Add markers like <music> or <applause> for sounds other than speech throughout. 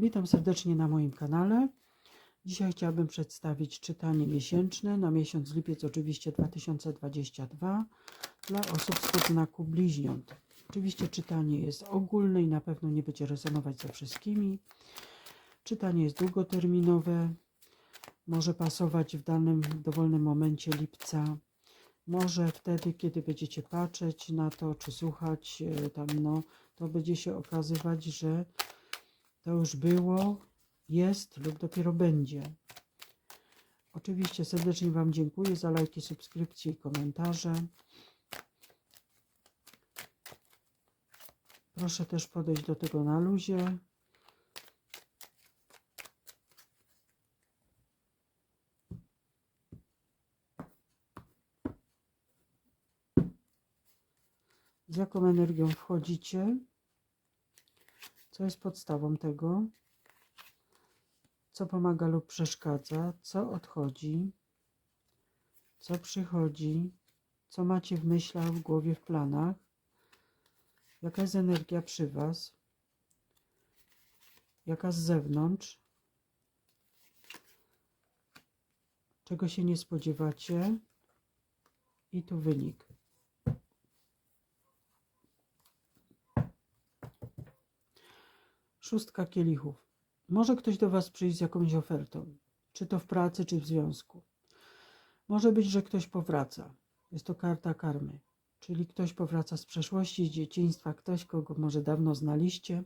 Witam serdecznie na moim kanale. Dzisiaj chciałabym przedstawić czytanie miesięczne na miesiąc lipiec, oczywiście 2022, dla osób z podznaku bliźniąt. Oczywiście czytanie jest ogólne i na pewno nie będzie rezonować ze wszystkimi. Czytanie jest długoterminowe, może pasować w danym dowolnym momencie lipca. Może wtedy, kiedy będziecie patrzeć na to, czy słuchać e, tam, no, to będzie się okazywać, że to już było, jest lub dopiero będzie. Oczywiście serdecznie Wam dziękuję za lajki, subskrypcje i komentarze. Proszę też podejść do tego na luzie. Z jaką energią wchodzicie? Co jest podstawą tego? Co pomaga lub przeszkadza? Co odchodzi? Co przychodzi? Co macie w myślach, w głowie, w planach? Jaka jest energia przy Was? Jaka z zewnątrz? Czego się nie spodziewacie? I tu wynik. Szóstka kielichów. Może ktoś do Was przyjść z jakąś ofertą, czy to w pracy, czy w związku. Może być, że ktoś powraca. Jest to karta karmy, czyli ktoś powraca z przeszłości, z dzieciństwa, ktoś, kogo może dawno znaliście.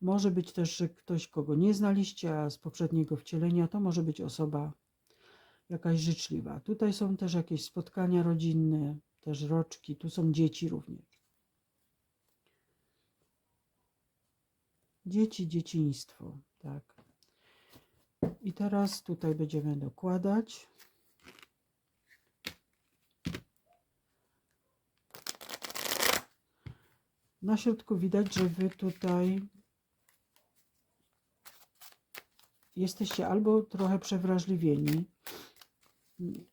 Może być też, że ktoś, kogo nie znaliście, a z poprzedniego wcielenia, to może być osoba jakaś życzliwa. Tutaj są też jakieś spotkania rodzinne, też roczki, tu są dzieci również. Dzieci, dzieciństwo, tak. I teraz tutaj będziemy dokładać. Na środku widać, że wy tutaj jesteście albo trochę przewrażliwieni,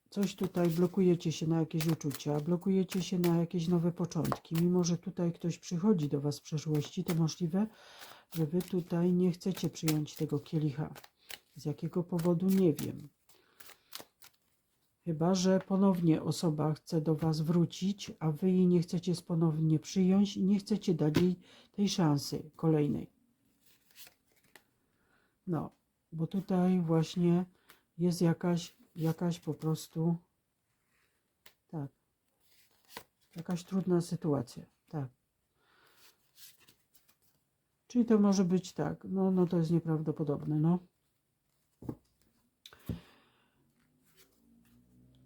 coś tutaj blokujecie się na jakieś uczucia, blokujecie się na jakieś nowe początki. Mimo, że tutaj ktoś przychodzi do Was z przeszłości, to możliwe, że Wy tutaj nie chcecie przyjąć tego kielicha. Z jakiego powodu nie wiem. Chyba, że ponownie osoba chce do Was wrócić, a Wy jej nie chcecie ponownie przyjąć i nie chcecie dać jej tej szansy kolejnej. No, bo tutaj właśnie jest jakaś, jakaś po prostu, tak, jakaś trudna sytuacja, tak. Czyli to może być tak, no, no to jest nieprawdopodobne, no.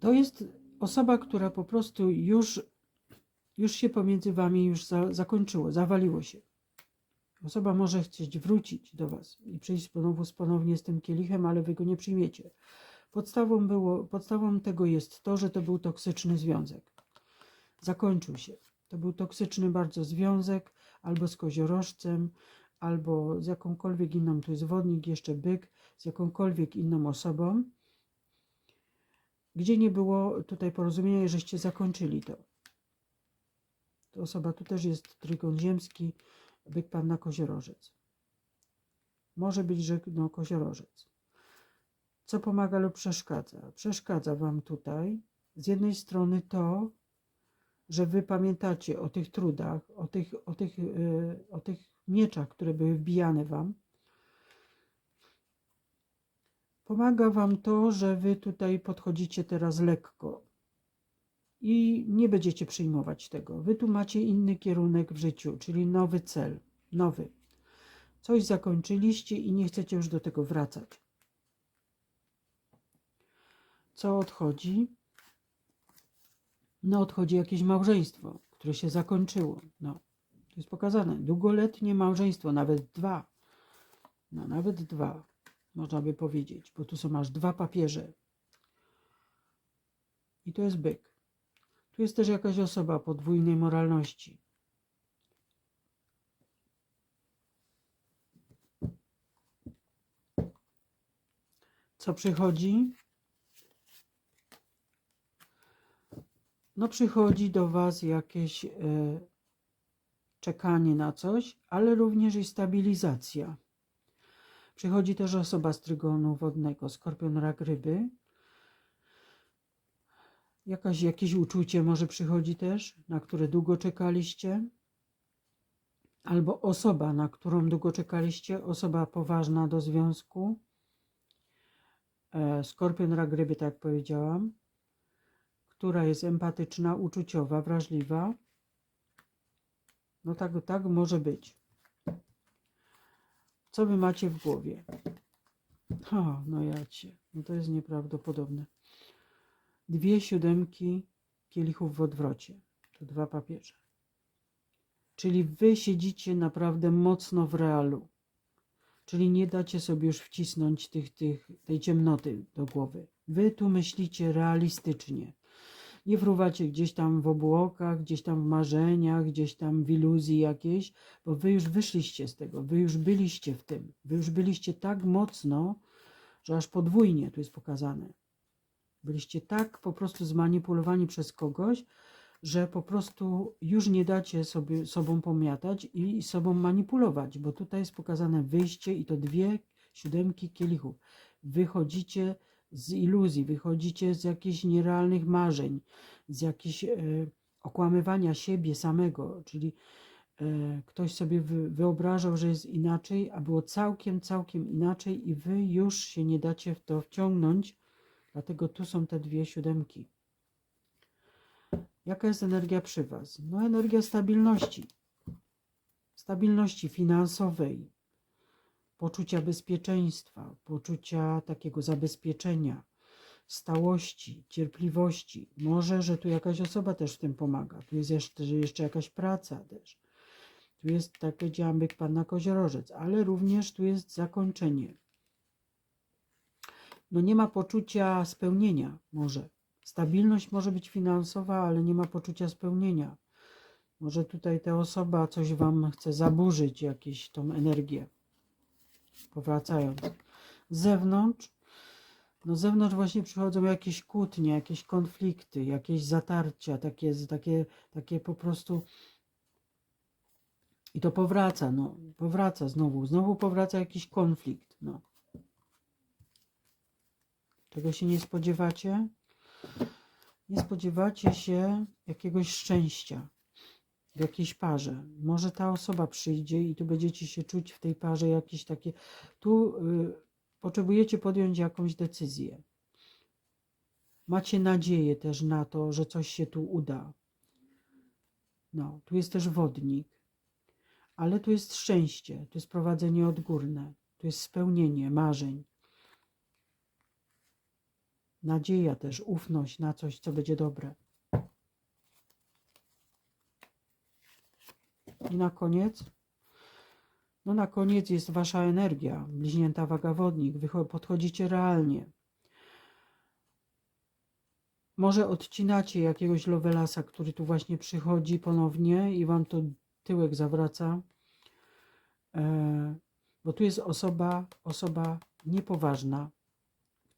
To jest osoba, która po prostu już, już się pomiędzy wami już za, zakończyło, zawaliło się. Osoba może chcieć wrócić do was i przyjść znowu ponownie z tym kielichem, ale wy go nie przyjmiecie. Podstawą, było, podstawą tego jest to, że to był toksyczny związek. Zakończył się. To był toksyczny bardzo związek, albo z koziorożcem, albo z jakąkolwiek inną, tu jest wodnik, jeszcze byk, z jakąkolwiek inną osobą, gdzie nie było tutaj porozumienia, żeście zakończyli to. To osoba, tu też jest trygon ziemski, byk panna koziorożec. Może być, że no, koziorożec. Co pomaga lub przeszkadza? Przeszkadza wam tutaj z jednej strony to, że wy pamiętacie o tych trudach, o tych, o tych, yy, o tych mieczach, które były wbijane wam. Pomaga wam to, że wy tutaj podchodzicie teraz lekko i nie będziecie przyjmować tego. Wy tu macie inny kierunek w życiu, czyli nowy cel, nowy. Coś zakończyliście i nie chcecie już do tego wracać. Co odchodzi? No, odchodzi jakieś małżeństwo, które się zakończyło. No, to jest pokazane. Długoletnie małżeństwo, nawet dwa. No, nawet dwa, można by powiedzieć, bo tu są aż dwa papieże. I to jest byk. Tu jest też jakaś osoba podwójnej moralności. Co przychodzi? No przychodzi do Was jakieś e, czekanie na coś, ale również i stabilizacja. Przychodzi też osoba z trygonu wodnego, skorpion, rak, ryby. Jakaś, jakieś uczucie może przychodzi też, na które długo czekaliście. Albo osoba, na którą długo czekaliście, osoba poważna do związku. E, Skorpion, rak, ryby, tak jak powiedziałam, która jest empatyczna, uczuciowa, wrażliwa. No tak, tak może być. Co wy macie w głowie? Ha, no ja cię. No to jest nieprawdopodobne. Dwie siódemki kielichów w odwrocie. To dwa papieże. Czyli wy siedzicie naprawdę mocno w realu. Czyli nie dacie sobie już wcisnąć tych, tych, tej ciemnoty do głowy. Wy tu myślicie realistycznie. Nie fruwacie gdzieś tam w obłokach, gdzieś tam w marzeniach, gdzieś tam w iluzji jakiejś, bo wy już wyszliście z tego, wy już byliście w tym. Wy już byliście tak mocno, że aż podwójnie tu jest pokazane. Byliście tak po prostu zmanipulowani przez kogoś, że po prostu już nie dacie sobie sobą pomiatać i sobą manipulować, bo tutaj jest pokazane wyjście i to dwie siódemki kielichów. Wychodzicie z iluzji, wychodzicie z jakichś nierealnych marzeń, z jakichś e, okłamywania siebie samego, czyli e, ktoś sobie wy, wyobrażał, że jest inaczej, a było całkiem, całkiem inaczej i wy już się nie dacie w to wciągnąć, dlatego tu są te dwie siódemki. Jaka jest energia przy Was? No, energia stabilności. Stabilności finansowej, poczucia bezpieczeństwa, poczucia takiego zabezpieczenia, stałości, cierpliwości. Może, że tu jakaś osoba też w tym pomaga. Tu jest jeszcze, jeszcze jakaś praca też. Tu jest, tak powiedziałam, byk Panna Koziorożec, ale również tu jest zakończenie. No nie ma poczucia spełnienia może. Stabilność może być finansowa, ale nie ma poczucia spełnienia. Może tutaj ta osoba coś wam chce zaburzyć, jakieś tą energię. Powracając. Z zewnątrz, no z zewnątrz właśnie przychodzą jakieś kłótnie, jakieś konflikty, jakieś zatarcia, takie, takie, takie po prostu. I to powraca, no, powraca znowu, znowu powraca jakiś konflikt, no. Czego się nie spodziewacie? Nie spodziewacie się jakiegoś szczęścia w jakiejś parze. Może ta osoba przyjdzie i tu będziecie się czuć w tej parze jakieś takie. Tu y, potrzebujecie podjąć jakąś decyzję. Macie nadzieję też na to, że coś się tu uda. No, tu jest też wodnik, ale tu jest szczęście, tu jest prowadzenie odgórne, tu jest spełnienie marzeń nadzieja też, ufność na coś, co będzie dobre. I na koniec, no na koniec jest wasza energia, bliźnięta waga wodnik, wy podchodzicie realnie. Może odcinacie jakiegoś lowelasa, który tu właśnie przychodzi ponownie i wam to tyłek zawraca, e, bo tu jest osoba, osoba niepoważna,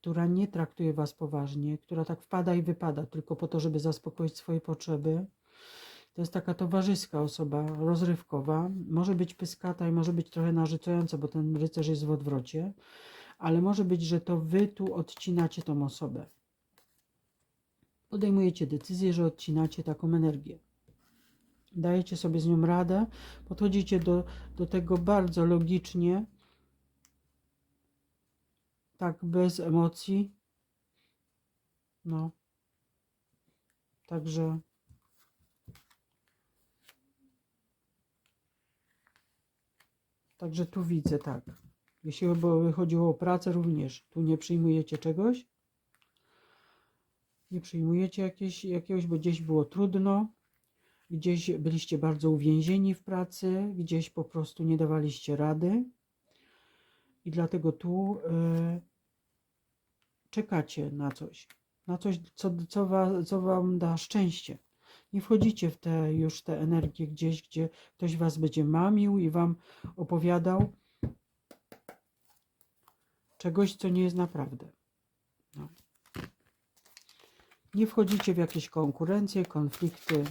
która nie traktuje Was poważnie, która tak wpada i wypada tylko po to, żeby zaspokoić swoje potrzeby. To jest taka towarzyska osoba, rozrywkowa. Może być pyskata i może być trochę narzucająca, bo ten rycerz jest w odwrocie, ale może być, że to Wy tu odcinacie tą osobę. Podejmujecie decyzję, że odcinacie taką energię. Dajecie sobie z nią radę, podchodzicie do, do tego bardzo logicznie, tak bez emocji. No. Także Także tu widzę tak. Jeśli chodziło o pracę również, tu nie przyjmujecie czegoś. Nie przyjmujecie jakieś, jakiegoś, bo gdzieś było trudno, gdzieś byliście bardzo uwięzieni w pracy, gdzieś po prostu nie dawaliście rady. I dlatego tu y, czekacie na coś, na coś, co, co, wa, co wam da szczęście. Nie wchodzicie w te już te energie gdzieś, gdzie ktoś was będzie mamił i wam opowiadał czegoś, co nie jest naprawdę. No. Nie wchodzicie w jakieś konkurencje, konflikty,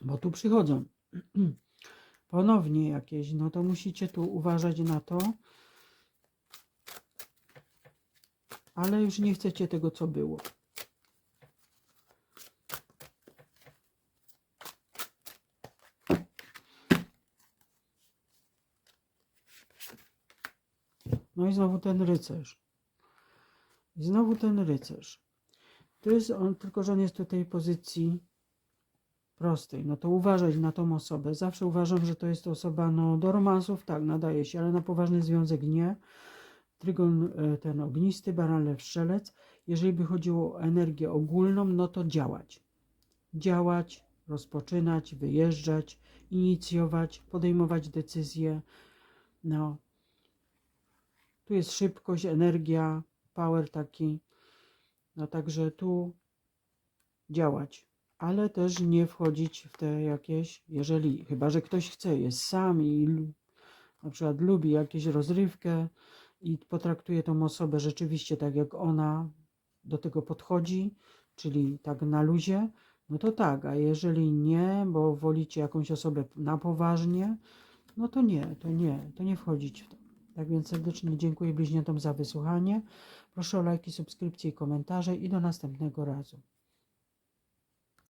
bo tu przychodzą. <clears throat> ponownie jakieś, no to musicie tu uważać na to. Ale już nie chcecie tego, co było. I znowu ten rycerz. I znowu ten rycerz. To jest on, tylko że on jest tutaj pozycji prostej. No to uważać na tą osobę. Zawsze uważam, że to jest osoba no, do romansów, tak, nadaje się, ale na poważny związek nie. Trygon e, ten ognisty, baran lew strzelec. Jeżeli by chodziło o energię ogólną, no to działać. Działać, rozpoczynać, wyjeżdżać, inicjować, podejmować decyzje. No. Tu jest szybkość, energia, power taki. No także tu działać, ale też nie wchodzić w te jakieś, jeżeli, chyba że ktoś chce, jest sam i na przykład lubi jakieś rozrywkę i potraktuje tą osobę rzeczywiście tak, jak ona do tego podchodzi, czyli tak na luzie, no to tak, a jeżeli nie, bo wolicie jakąś osobę na poważnie, no to nie, to nie, to nie wchodzić w to. Tak więc serdecznie dziękuję bliźniatom za wysłuchanie. Proszę o lajki, subskrypcje i komentarze i do następnego razu.